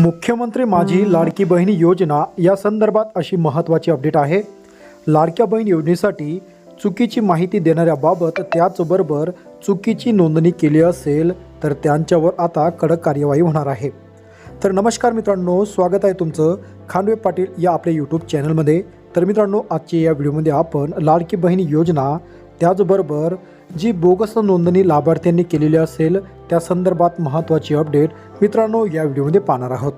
मुख्यमंत्री माझी लाडकी बहिणी योजना या संदर्भात अशी महत्त्वाची अपडेट आहे. लाडक्या बहीण योजनेसाठी चुकीची माहिती देणाऱ्याबाबत त्याचबरोबर चुकीची नोंदणी केली असेल तर त्यांच्यावर आता कडक कार्यवाही होणार आहे. तर नमस्कार मित्रांनो स्वागत आहे तुमचं खांडवे पाटील या आपल्या यूट्यूब चॅनलमध्ये तर मित्रांनो आजच्या या व्हिडिओमध्ये आपण लाडकी बहिणी योजना त्याचबरोबर जी बोगस नोंदणी लाभार्थ्यांनी केलेली असेल त्या संदर्भात महत्त्वाची अपडेट मित्रांनो या व्हिडिओमध्ये पाहणार आहोत.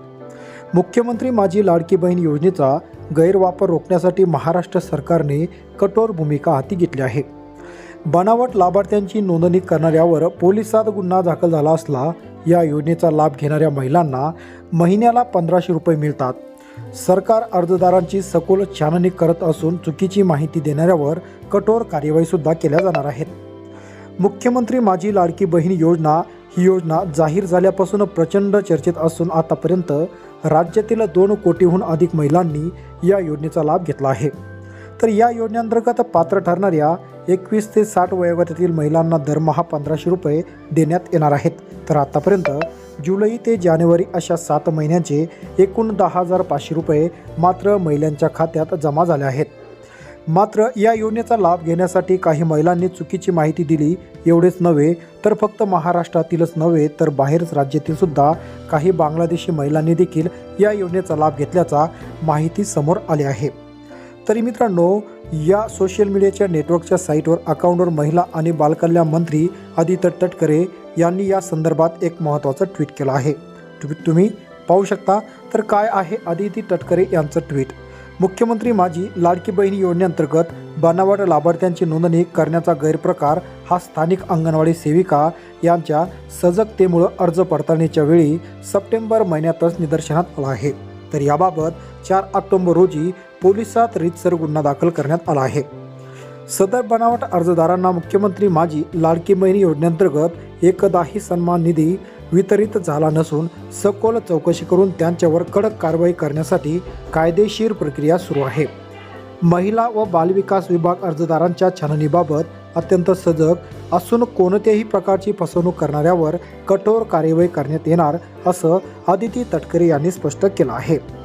मुख्यमंत्री माझी लाडकी बहीण योजनेचा गैरवापर रोखण्यासाठी महाराष्ट्र सरकारने कठोर भूमिका हाती घेतली आहे. बनावट लाभार्थ्यांची नोंदणी करणाऱ्यावर पोलिसात गुन्हा दाखल झाला असला या योजनेचा लाभ घेणाऱ्या महिलांना महिन्याला पंधराशे रुपये मिळतात. सरकार अर्जदारांची सखोल छाननी करत असून चुकीची माहिती देणाऱ्यावर कठोर कार्यवाहीसुद्धा केल्या जाणार आहेत. मुख्यमंत्री माझी लाडकी बहीण योजना ही योजना जाहीर झाल्यापासून प्रचंड चर्चेत असून आतापर्यंत राज्यातील दोन कोटीहून अधिक महिलांनी या योजनेचा लाभ घेतला आहे. तर या योजनेअंतर्गत पात्र ठरणाऱ्या एकवीस ते साठ वयोगटातील महिलांना दरमहा पंधराशे रुपये देण्यात येणार आहेत. तर आतापर्यंत जुलै ते जानेवारी अशा सात महिन्यांचे एकूण दहा हजार पाचशे रुपये मात्र महिलांच्या खात्यात जमा झाले आहेत. मात्र या योजनेचा लाभ घेण्यासाठी काही महिलांनी चुकीची माहिती दिली एवढेच नव्हे तर फक्त महाराष्ट्रातीलच नव्हे तर बाहेरच राज्यातील सुद्धा काही बांगलादेशी महिलांनी देखील या योजनेचा लाभ घेतल्याचा माहिती समोर आली आहे. तरी मित्रांनो या सोशल मीडियाच्या नेटवर्कच्या साईटवर अकाउंटवर महिला आणि बालकल्याण मंत्री आदित्य तटकरे यांनी या संदर्भात एक महत्त्वाचं ट्विट केलं आहे. ट्विट तुम्ही पाहू शकता तर काय आहे आदिती तटकरे यांचं ट्विट मुख्यमंत्री माझी लाडकी बहिणी योजनेअंतर्गत बनावट लाभार्थ्यांची नोंदणी करण्याचा गैरप्रकार हा स्थानिक अंगणवाडी सेविका यांच्या सजगतेमुळं अर्ज पडताळणीच्या वेळी सप्टेंबर महिन्यातच निदर्शनात आला आहे. तर याबाबत चार ऑक्टोबर रोजी पोलिसात रीतसर गुन्हा दाखल करण्यात आला आहे. सदर बनावट अर्जदारांना मुख्यमंत्री माझी लाडकी बहिणी योजनेअंतर्गत एकदाही सन्मान निधी वितरित झाला नसून सखोल चौकशी करून त्यांच्यावर कडक कारवाई करण्यासाठी कायदेशीर प्रक्रिया सुरू आहे. महिला व बालविकास विभाग अर्जदारांच्या छाननीबाबत अत्यंत सजग असून कोणत्याही प्रकारची फसवणूक करणाऱ्यावर कठोर कार्यवाही करण्यात येणार असं आदिती तटकरे यांनी स्पष्ट केलं आहे.